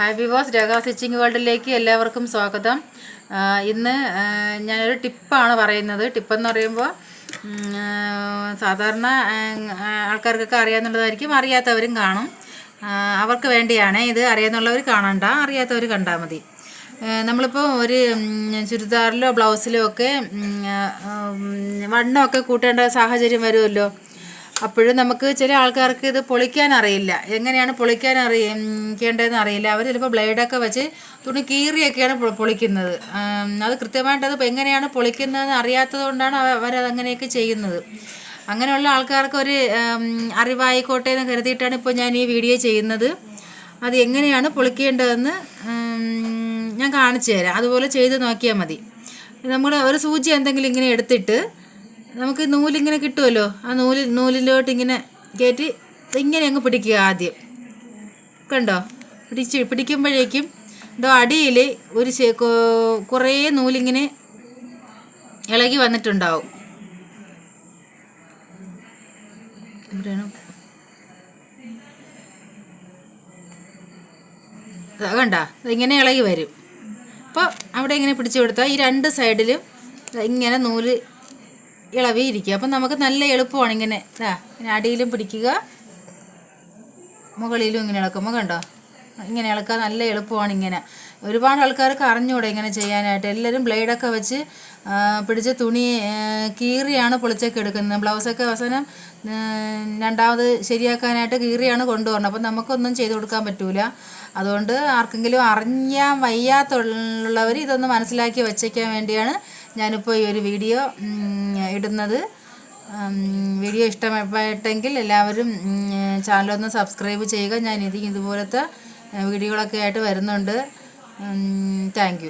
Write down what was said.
Hi വിവോസ് രേഖ stitching വേൾഡിലേക്ക് എല്ലാവർക്കും സ്വാഗതം. ഇന്ന് ഞാനൊരു ടിപ്പാണ് പറയുന്നത്. ടിപ്പെന്ന് പറയുമ്പോൾ സാധാരണ ആൾക്കാർക്കൊക്കെ അറിയാമെന്നുള്ളതായിരിക്കും അറിയാത്തവരും കാണും. അവർക്ക് വേണ്ടിയാണ് ഇത്. അറിയാമെന്നുള്ളവർ കാണണ്ട. അറിയാത്തവർ കണ്ടാൽ മതി. നമ്മളിപ്പോൾ ഒരു ചുരിദാറിലോ ബ്ലൗസിലോ ഒക്കെ വണ്ണമൊക്കെ കൂട്ടേണ്ട സാഹചര്യം വരുമല്ലോ. അപ്പോഴും നമുക്ക് ചില ആൾക്കാർക്ക് ഇത് പൊളിക്കാൻ അറിയില്ല. എങ്ങനെയാണ് പൊളിക്കാൻ അറിയിക്കേണ്ടതെന്ന് അറിയില്ല. അവർ ചിലപ്പോൾ ബ്ലേഡൊക്കെ വെച്ച് തുണി കീറിയൊക്കെയാണ് പൊളിക്കുന്നത്. അത് കൃത്യമായിട്ട് അത് എങ്ങനെയാണ് പൊളിക്കുന്നതെന്ന് അറിയാത്തത് കൊണ്ടാണ് അവരതങ്ങനെയൊക്കെ ചെയ്യുന്നത്. അങ്ങനെയുള്ള ആൾക്കാർക്ക് ഒരു അറിവായിക്കോട്ടെ എന്ന് കരുതിയിട്ടാണ് ഇപ്പോൾ ഞാൻ ഈ വീഡിയോ ചെയ്യുന്നത്. അത് എങ്ങനെയാണ് പൊളിക്കേണ്ടതെന്ന് ഞാൻ കാണിച്ചു തരാം. അതുപോലെ ചെയ്ത് നോക്കിയാൽ മതി. നമ്മൾ ഒരു സൂചി എന്തെങ്കിലും ഇങ്ങനെ എടുത്തിട്ട് നമുക്ക് നൂലിങ്ങനെ കിട്ടുമല്ലോ ആ നൂൽ നൂലിലോട്ട് ഇങ്ങനെ കയറ്റി ഇങ്ങനെ അങ്ങ് പിടിക്കുക ആദ്യം. കണ്ടോ? പിടിച്ച് പിടിക്കുമ്പോഴേക്കും ഇതോ അടിയിൽ ഒരു കുറേ നൂലിങ്ങനെ ഇളകി വന്നിട്ടുണ്ടാവും. എവിടെയാണ്? ദാ ഇങ്ങനെ ഇളകി വരും. അപ്പോൾ അവിടെ ഇങ്ങനെ പിടിച്ചു കൊടുത്താൽ ഈ രണ്ട് സൈഡിലും ഇങ്ങനെ നൂൽ ഇളവി ഇരിക്കുക അപ്പം നമുക്ക് നല്ല എളുപ്പമാണ് ഇങ്ങനെ ഇതാ ഇങ്ങനെ അടിയിലും പിടിക്കുക. മുകളിലും ഇങ്ങനെ ഇളക്കുമ്പോൾ കണ്ടോ? ഇങ്ങനെ ഇളക്കുക നല്ല എളുപ്പമാണ് ഇങ്ങനെ. ഒരുപാട് ആൾക്കാർക്ക് അറിഞ്ഞുകൂടെ ഇങ്ങനെ ചെയ്യാനായിട്ട്. എല്ലാവരും ബ്ലേഡൊക്കെ വെച്ച് പിടിച്ച തുണി കീറിയാണ് പൊളിച്ചൊക്കെ എടുക്കുന്നത്. ബ്ലൗസൊക്കെ അവസാനം രണ്ടാമത് ശരിയാക്കാനായിട്ട് കീറിയാണ് കൊണ്ടുപോകുന്നത് അപ്പം നമുക്കൊന്നും ചെയ്തു കൊടുക്കാൻ പറ്റൂല. അതുകൊണ്ട് ആർക്കെങ്കിലും അറിയാൻ വയ്യാത്തുള്ളവർ ഇതൊന്ന് മനസ്സിലാക്കി വച്ചേക്കാൻ വേണ്ടിയാണ് ഞാനിപ്പോൾ ഈ ഒരു വീഡിയോ ഇടുന്നത്. വീഡിയോ ഇഷ്ടപ്പെട്ടെങ്കിൽ എല്ലാവരും ചാനലൊന്ന് സബ്സ്ക്രൈബ് ചെയ്യുക. ഞാൻ ഇത് ഇതുപോലത്തെ വീഡിയോകളൊക്കെ ആയിട്ട് വരുന്നുണ്ട്. താങ്ക്